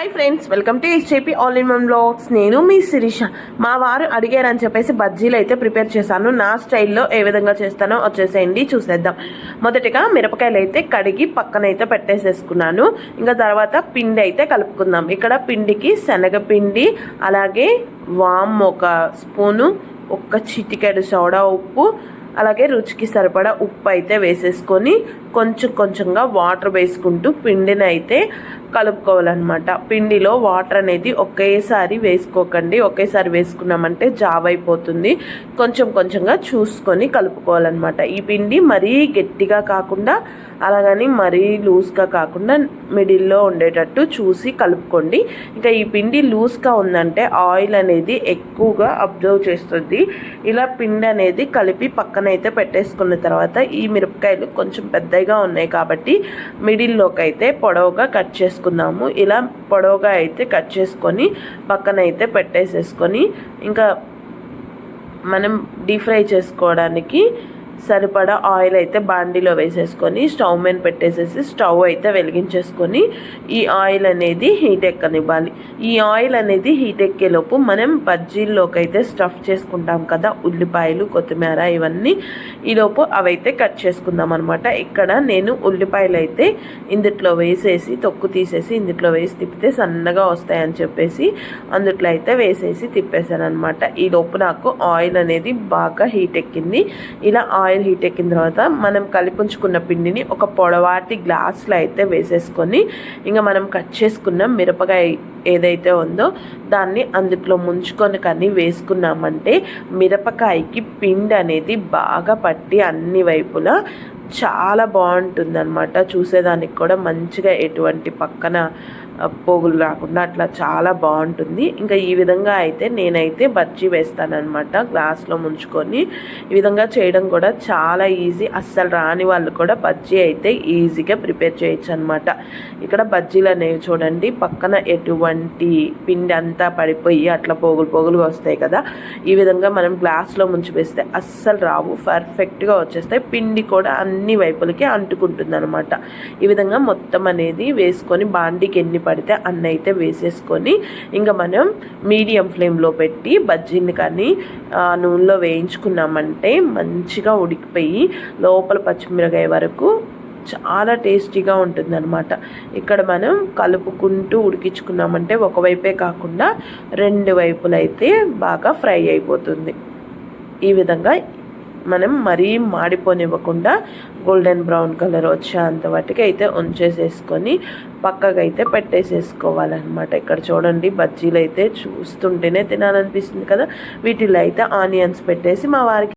Hi friends welcome to SJP all in one blogs నేను మీ శిరీష. మా వారు అడిగారని చెప్పేసి బజ్జీలు అయితే ప్రిపేర్ చేశాను. నా స్టైల్లో ఏ విధంగా చేస్తానో వచ్చేసేయండి చూసేద్దాం. మొదటిగా మిరపకాయలు అయితే కడిగి పక్కన అయితే పెట్టేసేసుకున్నాను. ఇంకా తర్వాత పిండి అయితే కలుపుకుందాం. ఇక్కడ పిండికి శనగపిండి అలాగే వామ్ ఒక స్పూను ఒక్క చిటికెడు సోడా ఉప్పు అలాగే రుచికి సరిపడా ఉప్పు అయితే వేసేసుకొని కొంచెం కొంచెంగా వాటర్ వేసుకుంటూ పిండిని అయితే కలుపుకోవాలన్నమాట. పిండిలో వాటర్ అనేది ఒకేసారి వేసుకోకండి. ఒకేసారి వేసుకున్నామంటే జావ్ అయిపోతుంది కొంచెం కొంచెంగా చూసుకొని కలుపుకోవాలన్నమాట. ఈ పిండి మరీ గట్టిగా కాకుండా అలాగని మరీ లూజ్గా కాకుండా మిడిల్లో ఉండేటట్టు చూసి కలుపుకోండి. ఇంకా ఈ పిండి లూజ్గా ఉందంటే ఆయిల్ అనేది ఎక్కువగా అబ్జర్వ్ చేస్తుంది. ఇలా పిండి అనేది కలిపి పక్కన పక్కన అయితే పెట్టేసుకున్న తర్వాత ఈ మిరపకాయలు కొంచెం పెద్దగా ఉన్నాయి కాబట్టి మిడిల్లోకి అయితే పొడవుగా కట్ చేసుకుందాము ఇలా పొడవుగా అయితే కట్ చేసుకొని పక్కన అయితే పెట్టేసేసుకొని ఇంకా మనం డీప్ ఫ్రై చేసుకోవడానికి సరిపడా ఆయిల్ అయితే బాండీలో వేసేసుకొని స్టవ్ మీద పెట్టేసేసి స్టవ్ అయితే వెలిగించేసుకొని ఈ ఆయిల్ అనేది హీట్ ఎక్కనివ్వాలి. ఈ ఆయిల్ అనేది హీట్ ఎక్కేలోపు మనం బజ్జీల్లోకి అయితే స్టఫ్ చేసుకుంటాం కదా ఉల్లిపాయలు కొత్తిమీర ఇవన్నీ. ఈలోపు అవైతే కట్ చేసుకుందాం అనమాట ఇక్కడ నేను ఉల్లిపాయలు అయితే ఇందుట్లో వేసేసి తొక్కు తీసేసి ఇందుట్లో వేసి తిప్పితే సన్నగా వస్తాయని చెప్పేసి అందుట్లో అయితే వేసేసి తిప్పేశాను అనమాట ఈలోపు నాకు ఆయిల్ అనేది బాగా హీట్ ఎక్కింది. ఇలా ఆయిల్ ఆయిల్ హీట్ ఎక్కిన తర్వాత మనం కలిపుంచుకున్న పిండిని ఒక పొడవాటి గ్లాస్లో అయితే వేసేసుకొని ఇంకా మనం కట్ చేసుకున్న మిరపకాయ ఏదైతే ఉందో దాన్ని అందులో ముంచుకొని కానీ వేసుకున్నామంటే మిరపకాయకి పిండి అనేది బాగా పట్టి అన్ని వైపులా చాలా బాగుంటుందన్నమాట. చూసేదానికి కూడా మంచిగా ఎటువంటి పక్కన పోగులు రాకుండా అట్లా చాలా బాగుంటుంది. ఇంకా ఈ విధంగా అయితే నేనైతే బజ్జీ వేస్తానమాట గ్లాస్లో ముంచుకొని. ఈ విధంగా చేయడం కూడా చాలా ఈజీ. అస్సలు రాని వాళ్ళు కూడా బజ్జీ అయితే ఈజీగా ప్రిపేర్ చేయొచ్చు అనమాట ఇక్కడ బజ్జీలు అనేవి చూడండి పక్కన ఎటువంటి వంటి పిండి అంతా పడిపోయి అట్లా పోగులు పోగులుగా వస్తాయి కదా ఈ విధంగా మనం గ్లాస్లో ముంచి వేస్తే అస్సలు రావు పర్ఫెక్ట్గా వచ్చేస్తాయి. పిండి కూడా అన్ని వైపులకి అంటుకుంటుంది అనమాట ఈ విధంగా మొత్తం అనేది వేసుకొని బాండీకి ఎన్ని పడితే అన్న అయితే వేసేసుకొని ఇంకా మనం మీడియం ఫ్లేమ్లో పెట్టి బజ్జీని కానీ నూనెలో వేయించుకున్నామంటే మంచిగా ఉడికిపోయి లోపల పచ్చిమిరకాయ వరకు చాలా టేస్టీగా ఉంటుందన్నమాట. ఇక్కడ మనం కలుపుకుంటూ ఉడికించుకున్నామంటే ఒకవైపే కాకుండా రెండు వైపులైతే బాగా ఫ్రై అయిపోతుంది. ఈ విధంగా మనం మరీ మాడిపోనివ్వకుండా గోల్డెన్ బ్రౌన్ కలర్ వచ్చేంత వాటికి అయితే ఉంచేసేసుకొని పక్కకైతే పెట్టేసేసుకోవాలన్నమాట. ఇక్కడ చూడండి బజ్జీలు అయితే చూస్తుంటేనే తినాలనిపిస్తుంది కదా. వీటిలో అయితే ఆనియన్స్ పెట్టేసి మా వారికి